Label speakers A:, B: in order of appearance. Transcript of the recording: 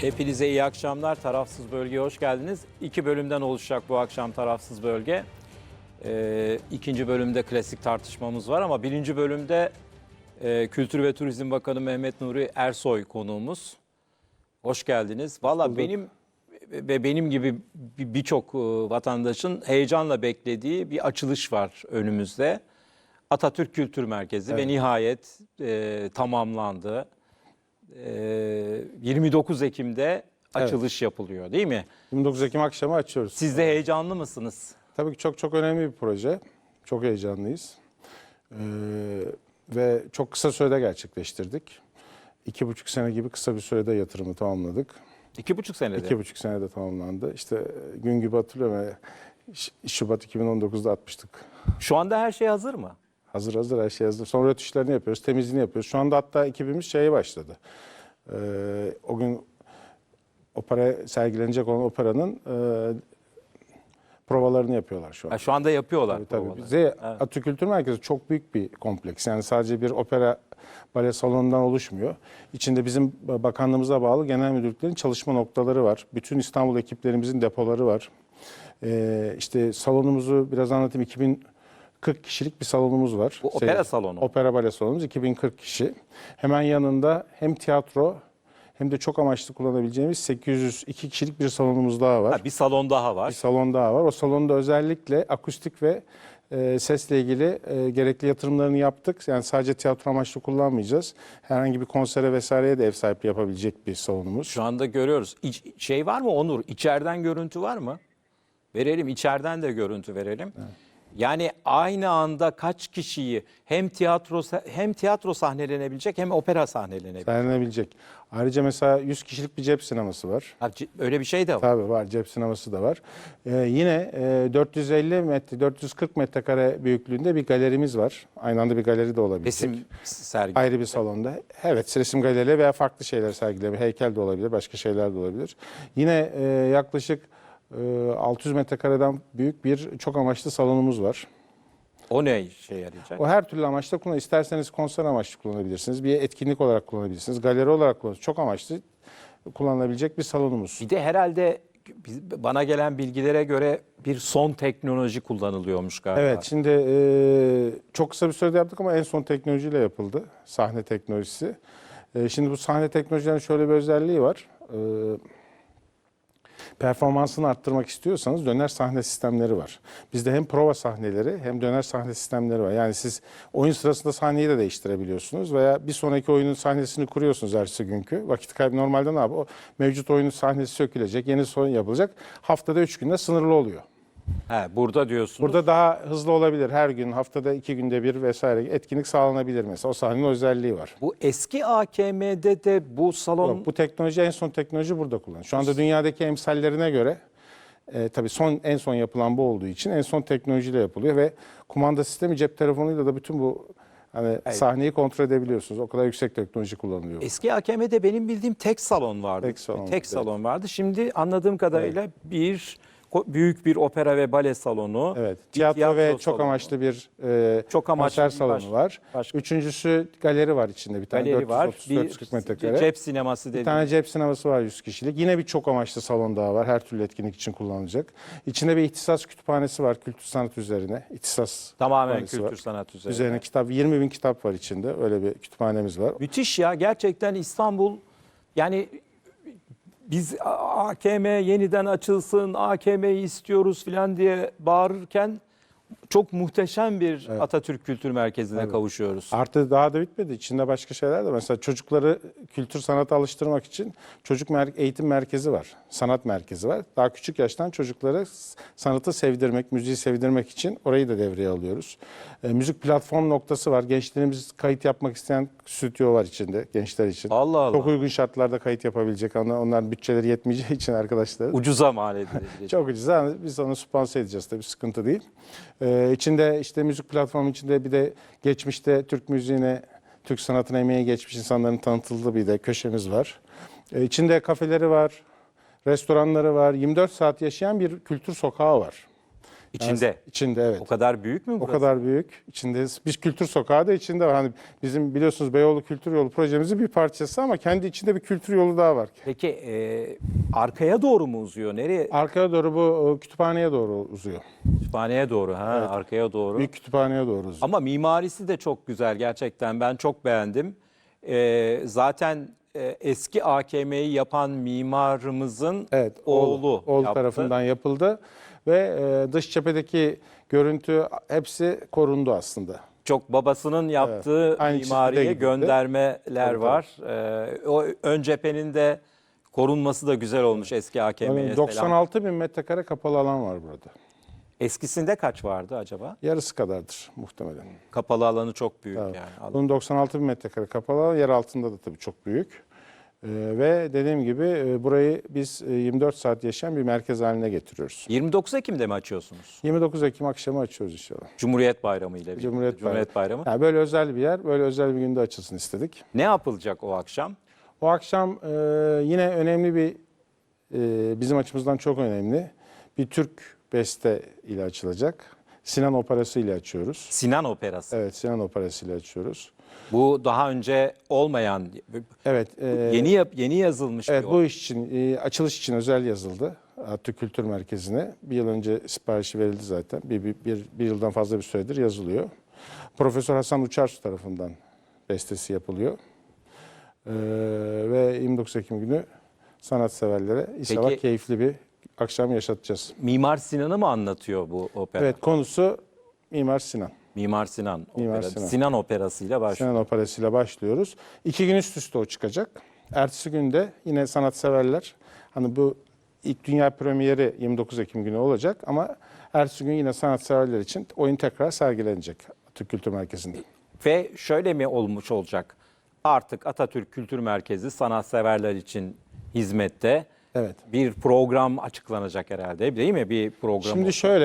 A: Hepinize iyi akşamlar. Tarafsız Bölge'ye hoş geldiniz. İki bölümden oluşacak bu akşam Tarafsız Bölge. Ee, ikinci bölümde klasik tartışmamız var ama birinci bölümde e, Kültür ve Turizm Bakanı Mehmet Nuri Ersoy konuğumuz. Hoş geldiniz. Valla benim ve benim gibi bir- birçok e, vatandaşın heyecanla beklediği bir açılış var önümüzde. Atatürk Kültür Merkezi ve nihayet e, tamamlandı. E, 29 Ekim'de açılış yapılıyor değil mi?
B: 29 Ekim akşamı açıyoruz.
A: Siz de heyecanlı mısınız?
B: Tabii ki çok çok önemli bir proje. Çok heyecanlıyız. Ee, ve çok kısa sürede gerçekleştirdik. İki buçuk sene gibi kısa bir sürede yatırımı tamamladık.
A: İki buçuk senede.
B: İki buçuk senede tamamlandı. İşte gün gibi hatırlıyorum. Ş- Şubat 2019'da atmıştık.
A: Şu anda her şey hazır mı?
B: Hazır hazır her şey hazır. Sonra rötuşlarını yapıyoruz, temizliğini yapıyoruz. Şu anda hatta ekibimiz şeye başladı. Ee, o gün opera sergilenecek olan operanın e, provalarını yapıyorlar şu an.
A: Ha, şu anda yapıyorlar.
B: Tabii tabii. Bize
A: Evet.
B: Atatürk Kültür Merkezi çok büyük bir kompleks. Yani sadece bir opera bale salonundan oluşmuyor. İçinde bizim bakanlığımıza bağlı genel müdürlüklerin çalışma noktaları var. Bütün İstanbul ekiplerimizin depoları var. Ee, işte salonumuzu biraz anlatayım. 2040 kişilik bir salonumuz var.
A: Bu opera salonu.
B: Opera bale salonumuz 2040 kişi. Hemen yanında hem tiyatro hem de çok amaçlı kullanabileceğimiz 802 kişilik bir salonumuz daha var
A: Ha, bir salon daha
B: bir
A: var.
B: salon daha var. O salonda özellikle akustik ve e, sesle ilgili e, gerekli yatırımlarını yaptık. Yani sadece tiyatro amaçlı kullanmayacağız. Herhangi bir konsere vesaireye de ev sahipliği yapabilecek bir salonumuz.
A: Şu anda görüyoruz. İç- şey var mı Onur? İçeriden görüntü var mı? Verelim. içeriden de görüntü verelim. Yani aynı anda kaç kişiyi hem tiyatro hem tiyatro sahnelenebilecek hem opera sahnelenebilecek.
B: Sergilenebilecek. Ayrıca mesela 100 kişilik bir cep sineması var.
A: Ha, Öyle bir şey de var.
B: Tabii var cep sineması da var. Ee, yine e, 450 metre 440 metrekare büyüklüğünde bir galerimiz var. Aynı anda bir galeri de olabilecek.
A: Resim sergi.
B: Ayrı bir salonda. Evet resim galeri veya farklı şeyler sergileme. Heykel de olabilir, başka şeyler de olabilir. Yine e, yaklaşık 600 metrekareden büyük bir çok amaçlı salonumuz var.
A: O ne işe yarayacak?
B: O her türlü amaçla kullan. İsterseniz konser amaçlı kullanabilirsiniz. Bir etkinlik olarak kullanabilirsiniz. Galeri olarak kullanabilirsiniz. Çok amaçlı kullanılabilecek bir salonumuz.
A: Bir de herhalde biz- bana gelen bilgilere göre bir son teknoloji kullanılıyormuş galiba.
B: Evet şimdi e, çok kısa bir sürede yaptık ama en son teknolojiyle yapıldı. Sahne teknolojisi. E, şimdi bu sahne teknolojilerinin şöyle bir özelliği var. E, performansını arttırmak istiyorsanız döner sahne sistemleri var. Bizde hem prova sahneleri hem döner sahne sistemleri var. Yani siz oyun sırasında sahneyi de değiştirebiliyorsunuz veya bir sonraki oyunun sahnesini kuruyorsunuz ertesi günkü. Vakit kaybı normalde ne yapıyor? O mevcut oyunun sahnesi sökülecek, yeni oyun yapılacak. Haftada üç günde sınırlı oluyor.
A: He, burada diyorsunuz.
B: Burada daha hızlı olabilir. Her gün, haftada iki günde bir vesaire etkinlik sağlanabilir mesela. O sahnenin özelliği var.
A: Bu eski AKM'de de bu salon
B: Yok, bu teknoloji en son teknoloji burada kullanılıyor. Şu anda dünyadaki emsallerine göre e, tabii son en son yapılan bu olduğu için en son teknolojiyle yapılıyor ve kumanda sistemi cep telefonuyla da bütün bu hani sahneyi kontrol edebiliyorsunuz. O kadar yüksek teknoloji kullanılıyor.
A: Eski AKM'de benim bildiğim tek salon vardı.
B: Tek salon, evet.
A: salon vardı. Şimdi anladığım kadarıyla bir büyük bir opera ve bale salonu.
B: Evet.
A: bir
B: Tiyatro, ve çok
A: salonu.
B: amaçlı bir e,
A: Çok amaçlı
B: konser
A: bir
B: salonu
A: baş-
B: var.
A: başka-
B: Üçüncüsü galeri var içinde bir tane.
A: galeri var.
B: 430,
A: Bir
B: 440 metrekare.
A: cep sineması
B: Bir
A: dedi.
B: tane cep sineması var 100 kişilik. Yine bir çok amaçlı salon daha var. Her türlü etkinlik için kullanılacak. İçinde bir ihtisas kütüphanesi var kültür sanat üzerine. İhtisas
A: Tamamen kültür
B: var.
A: sanat üzerine.
B: Üzerine kitap 20 bin kitap var içinde. Öyle bir kütüphanemiz var.
A: Müthiş ya gerçekten İstanbul yani biz AKM yeniden açılsın, AKM'yi istiyoruz falan diye bağırırken çok muhteşem bir Atatürk Kültür Merkezi'ne kavuşuyoruz.
B: Artı daha da bitmedi. İçinde başka şeyler de. Mesela çocukları kültür sanata alıştırmak için çocuk mer- eğitim merkezi var. Sanat merkezi var. Daha küçük yaştan çocukları s- sanatı sevdirmek, müziği sevdirmek için orayı da devreye alıyoruz. E, müzik platform noktası var. Gençlerimiz kayıt yapmak isteyen stüdyo var içinde gençler için.
A: Allah Allah.
B: Çok uygun şartlarda kayıt yapabilecek. Onlar, onların bütçeleri yetmeyeceği için arkadaşlar.
A: Ucuza mal edilebilecek.
B: Çok ucuz. Yani biz onu sponsor edeceğiz tabii sıkıntı değil. Ee, içinde işte müzik platformu içinde bir de geçmişte Türk müziğine, Türk sanatına emeği geçmiş insanların tanıtıldığı bir de köşemiz var. Ee, içinde kafeleri var, restoranları var. 24 saat yaşayan bir kültür sokağı var.
A: İçinde.
B: İçinde evet.
A: O kadar büyük mü
B: O
A: burası?
B: kadar büyük. İçinde biz kültür sokağı da içinde var. Hani bizim biliyorsunuz Beyoğlu Kültür Yolu projemizin bir parçası ama kendi içinde bir kültür yolu daha var.
A: Peki e, arkaya doğru mu uzuyor? Nereye?
B: Arkaya doğru bu kütüphaneye doğru uzuyor.
A: Kütüphaneye doğru. Ha, arkaya doğru.
B: Büyük kütüphaneye doğru uzuyor.
A: Ama mimarisi de çok güzel gerçekten. Ben çok beğendim. E, zaten e, eski AKM'yi yapan mimarımızın
B: Evet,
A: oğlu,
B: oğlu
A: yaptı.
B: tarafından yapıldı ve e, dış cephedeki görüntü hepsi korundu aslında.
A: Çok babasının yaptığı
B: Aynı çizgide
A: mimariye göndermeler
B: Tabii,
A: var. E, o ön cephenin de korunması da güzel olmuş eski AKM'ye.
B: Yani
A: selam.
B: 96 bin metrekare kapalı alan var burada.
A: Eskisinde kaç vardı acaba?
B: Yarısı kadardır muhtemelen.
A: Kapalı alanı çok büyük
B: Evet.
A: yani.
B: Bunun 96 bin metrekare kapalı alan, yer altında da tabii çok büyük. Ee, ve dediğim gibi e, burayı biz e, 24 saat yaşayan bir merkez haline getiriyoruz.
A: 29 Ekim'de mi açıyorsunuz?
B: 29 Ekim akşamı açıyoruz inşallah.
A: Cumhuriyet Bayramı ile birlikte.
B: Cumhuriyet,
A: Cumhuriyet Bayramı.
B: Yani böyle özel bir yer, böyle özel bir günde açılsın istedik.
A: Ne yapılacak o akşam?
B: O akşam e, yine önemli bir, e, bizim açımızdan çok önemli bir Türk beste ile açılacak. Sinan Operası ile açıyoruz.
A: Sinan Operası.
B: Evet, Sinan Operası ile açıyoruz.
A: Bu daha önce olmayan,
B: Evet, e,
A: yeni yap, yeni yazılmış
B: evet
A: bir
B: bu iş için, e, açılış için özel yazıldı. Atatürk Kültür Merkezi'ne. Bir yıl önce siparişi verildi zaten. Bir, bir, bir, bir yıldan fazla bir süredir yazılıyor. Profesör Hasan Uçarsu tarafından bestesi yapılıyor. Ee, ve 29 Ekim günü sanatseverlere inşallah
A: Peki-
B: keyifli bir akşam yaşatacağız.
A: Mimar Sinan'ı mı anlatıyor bu opera?
B: Evet konusu Mimar Sinan.
A: Mimar Sinan.
B: Mimar
A: opera.
B: Sinan.
A: Sinan Operası'yla başlıyor.
B: Sinan Operası'yla başlıyoruz. İki gün üst üste o çıkacak. Ertesi günde yine sanatseverler hani bu ilk dünya premieri 29 Ekim günü olacak ama ertesi gün yine sanatseverler için oyun tekrar sergilenecek Atatürk Kültür Merkezi'nde.
A: Ve şöyle mi olmuş olacak? Artık Atatürk Kültür Merkezi sanatseverler için hizmette.
B: Evet.
A: Bir program açıklanacak herhalde değil mi? Bir program
B: Şimdi şöyle